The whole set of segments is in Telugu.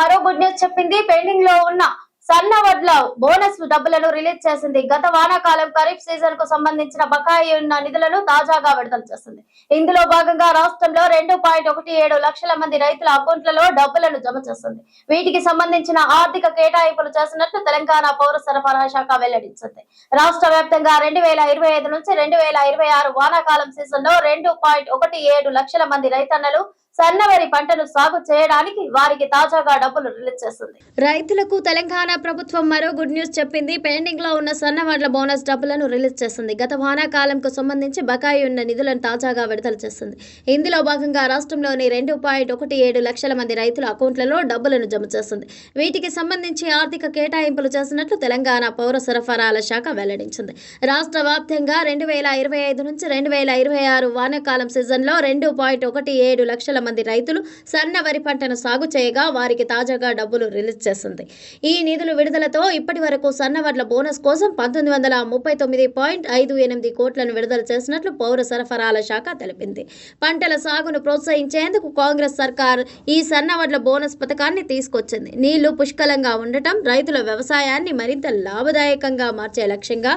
మరో గుడ్ న్యూస్ చెప్పింది. పెండింగ్లో ఉన్న సన్న వడ్ల బోనస్ డబ్బులను రిలీజ్ చేసింది. గత వానాకాలం ఖరీఫ్ సీజన్కు సంబంధించిన బకాయి ఉన్న నిధులను తాజాగా విడుదల చేసింది. ఇందులో భాగంగా రాష్ట్రంలో రెండు పాయింట్ ఒకటి ఏడు లక్షల మంది రైతుల అకౌంట్లలో డబ్బులను జమ చేస్తుంది వీటికి సంబంధించిన ఆర్థిక కేటాయింపులు చేసినట్లు తెలంగాణ పౌర సరఫరా శాఖ వెల్లడించింది. రాష్ట్ర వ్యాప్తంగా రెండు వేల ఇరవై ఐదు నుంచి రెండు వేల ఇరవై ఆరు వానాకాలం సీజన్లో రెండు పాయింట్ ఒకటి ఏడు లక్షల మంది రైతన్నలు సన్నవరి పంటను సాగు చేయడానికి వారికి తాజాగా డబ్బులు రిలీజ్ చేస్తుంది. రైతులకు తెలంగాణ ప్రభుత్వం మరో గుడ్ న్యూస్ చెప్పింది. పెండింగ్లో ఉన్న సన్నవడ్ల బోనస్ డబ్బులను రిలీజ్ చేస్తుంది. గత వానాకాలంకు సంబంధించి బకాయి ఉన్న నిధులను తాజాగా విడుదల చేస్తుంది. ఇందులో భాగంగా రాష్ట్రంలోని రెండు పాయింట్ ఒకటి ఏడు లక్షల మంది రైతుల అకౌంట్లలో డబ్బులను జమ చేస్తుంది. వీటికి సంబంధించి ఆర్థిక కేటాయింపులు చేసినట్లు తెలంగాణ పౌర సరఫరాల శాఖ వెల్లడించింది. రాష్ట్ర వ్యాప్తంగా రెండు వేల ఇరవై ఐదు నుంచి రెండు వేల ఇరవై ఆరు వానాకాలం సీజన్లో రెండు పాయింట్ ఒకటి ఏడు లక్షల మంది రైతులు సన్న వరి పంటను సాగు చేయగా వారికి తాజాగా డబ్బులు రిలీజ్ చేసింది. ఈ నిధుల విడుదలతో ఇప్పటి వరకు సన్న వడ్ల బోనస్ కోసం పంతొమ్మిది వందల ముప్పై తొమ్మిది పాయింట్ ఐదు ఎనిమిది కోట్లను విడుదల చేసినట్లు పౌర సరఫరాల శాఖ తెలిపింది. పంటల సాగును ప్రోత్సహించేందుకు కాంగ్రెస్ సర్కార్ ఈ సన్న వడ్ల బోనస్ పథకాన్ని తీసుకొచ్చింది. నీళ్ళు పుష్కలంగా ఉండటం రైతుల వ్యవసాయాన్ని మరింత లాభదాయకంగా మార్చే లక్ష్యంగా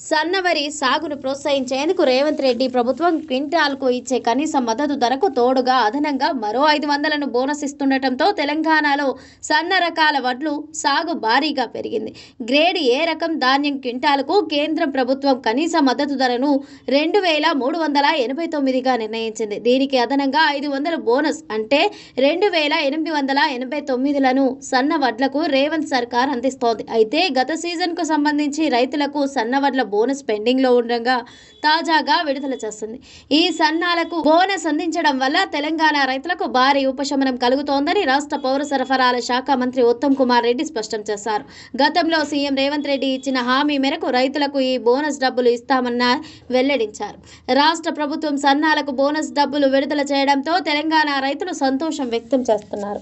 సన్నవరి సాగును ప్రోత్సహించేందుకు రేవంత్ రెడ్డి ప్రభుత్వం క్వింటాల్కు ఇచ్చే కనీస మద్దతు ధరకు తోడుగా అదనంగా మరో ఐదు వందలను బోనస్ ఇస్తుండటంతో తెలంగాణలో సన్న రకాల వడ్లు సాగు భారీగా పెరిగింది. గ్రేడ్ ఏ రకం ధాన్యం క్వింటాలకు కేంద్ర ప్రభుత్వం కనీస మద్దతు ధరను రెండు వేల మూడు వందల ఎనభై తొమ్మిదిగా నిర్ణయించింది. దీనికి అదనంగా ఐదు వందల బోనస్ అంటే రెండు వేల ఎనిమిది వందల ఎనభై తొమ్మిదిలను సన్న వడ్లకు రేవంత్ సర్కార్ అందిస్తోంది. అయితే గత సీజన్కు సంబంధించి రైతులకు సన్న వడ్ల బోనస్ పెండింగ్లో ఉండగా తాజాగా విడుదల చేస్తుంది. ఈ సన్నాలకు బోనస్ అందించడం వల్ల తెలంగాణ రైతులకు భారీ ఉపశమనం కలుగుతోందని రాష్ట్ర పౌర సరఫరాల శాఖ మంత్రి ఉత్తమ్ కుమార్ రెడ్డి స్పష్టం చేశారు. గతంలో సీఎం రేవంత్ రెడ్డి ఇచ్చిన హామీ మేరకు రైతులకు ఈ బోనస్ డబ్బులు ఇస్తామన్న వెల్లడించారు. రాష్ట్ర ప్రభుత్వం సన్నాలకు బోనస్ డబ్బులు విడుదల చేయడంతో తెలంగాణ రైతులు సంతోషం వ్యక్తం చేస్తున్నారు.